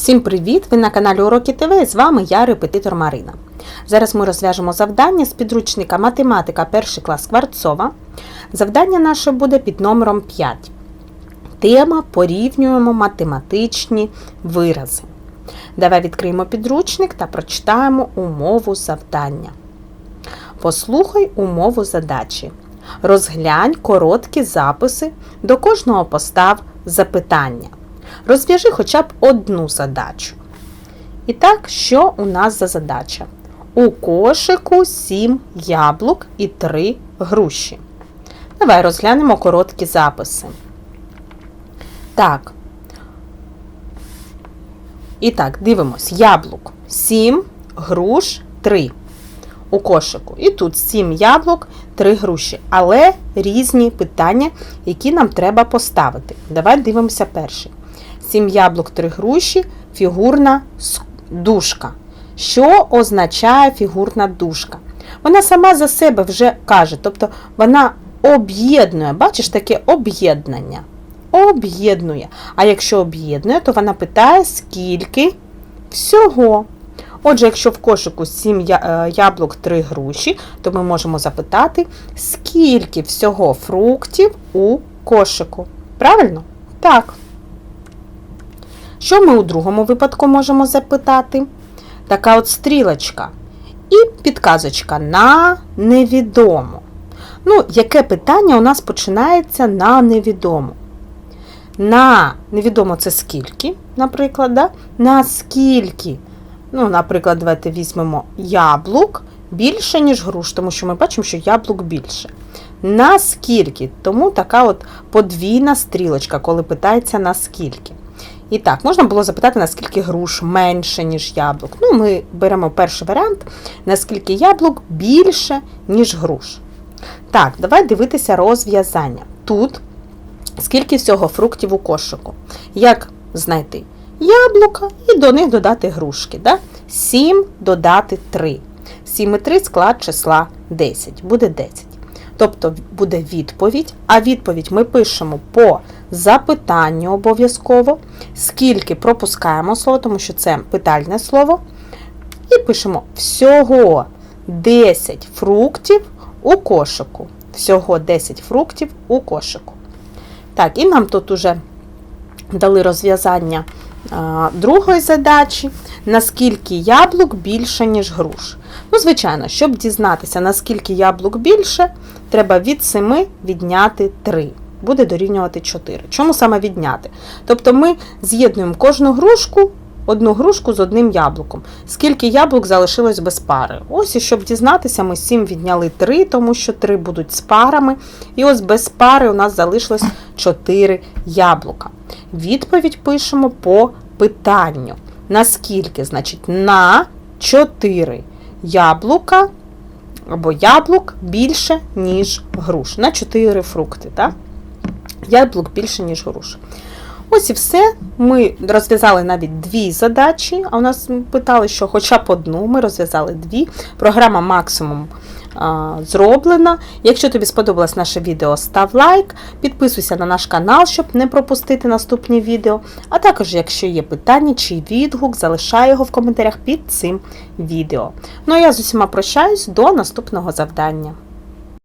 Всім привіт! Ви на каналі Уроки ТВ з вами я, репетитор Марина. Зараз ми розв'яжемо завдання з підручника Математика 1 клас Кварцова. Завдання наше буде під номером 5. Тема порівнюємо математичні вирази. Давай відкриємо підручник та прочитаємо умову завдання. Послухай умову задачі. Розглянь короткі записи, до кожного постав запитання. Розв'яжи хоча б одну задачу. І так, що у нас за задача? У кошику 7 яблук і 3 груші. Давай розглянемо короткі записи. Так. І так, дивимось. Яблук 7, груш 3 у кошику. І тут 7 яблук, 3 груші. Але різні питання, які нам треба поставити. Давай дивимося перший. 7 яблук, 3 груші, фігурна дужка. Що означає фігурна дужка? Вона сама за себе вже каже, тобто вона об'єднує, бачиш таке об'єднання. Об'єднує. А якщо об'єднує, то вона питає, скільки всього. Отже, якщо в кошику 7 яблук 3 груші, то ми можемо запитати, скільки всього фруктів у кошику. Правильно? Так. Що ми у другому випадку можемо запитати? Така от стрілочка. І підказочка на невідомо. Ну, яке питання у нас починається на невідомо? На невідомо це скільки, наприклад, да? на скільки? Ну, наприклад, давайте візьмемо яблук більше, ніж груш, тому що ми бачимо, що яблук більше. Наскільки? Тому така от подвійна стрілочка, коли питається наскільки. І так, можна було запитати, наскільки груш менше, ніж яблук. Ну, ми беремо перший варіант, наскільки яблук більше, ніж груш. Так, давай дивитися розв'язання. Тут скільки всього фруктів у кошику. Як знайти? Яблука і до них додати грушки. Да? 7 додати 3. 7 і 3 склад числа 10. Буде 10. Тобто буде відповідь, а відповідь ми пишемо по запитанню обов'язково, скільки пропускаємо слово, тому що це питальне слово. І пишемо всього 10 фруктів у кошику. Всього 10 фруктів у кошику. Так, і нам тут уже дали розв'язання другої задачі, наскільки яблук більше, ніж груш. Ну, звичайно, щоб дізнатися, наскільки яблук більше, треба від 7 відняти 3. Буде дорівнювати 4. Чому саме відняти? Тобто ми з'єднуємо кожну грушку, одну грушку з одним яблуком. Скільки яблук залишилось без пари. Ось і щоб дізнатися, ми 7 відняли 3, тому що 3 будуть з парами. І ось без пари у нас залишилось 4 яблука. Відповідь пишемо по питанню. Наскільки? Значить, на 4 яблука або яблук більше, ніж груш. На 4 фрукти. Так? Яблук більше, ніж груш. Ось і все. Ми розв'язали навіть дві задачі, а у нас питали, що хоча б одну, ми розв'язали дві. Програма максимум а, зроблена. Якщо тобі сподобалось наше відео, став лайк, підписуйся на наш канал, щоб не пропустити наступні відео. А також, якщо є питання чи відгук, залишай його в коментарях під цим відео. Ну а я з усіма прощаюсь до наступного завдання.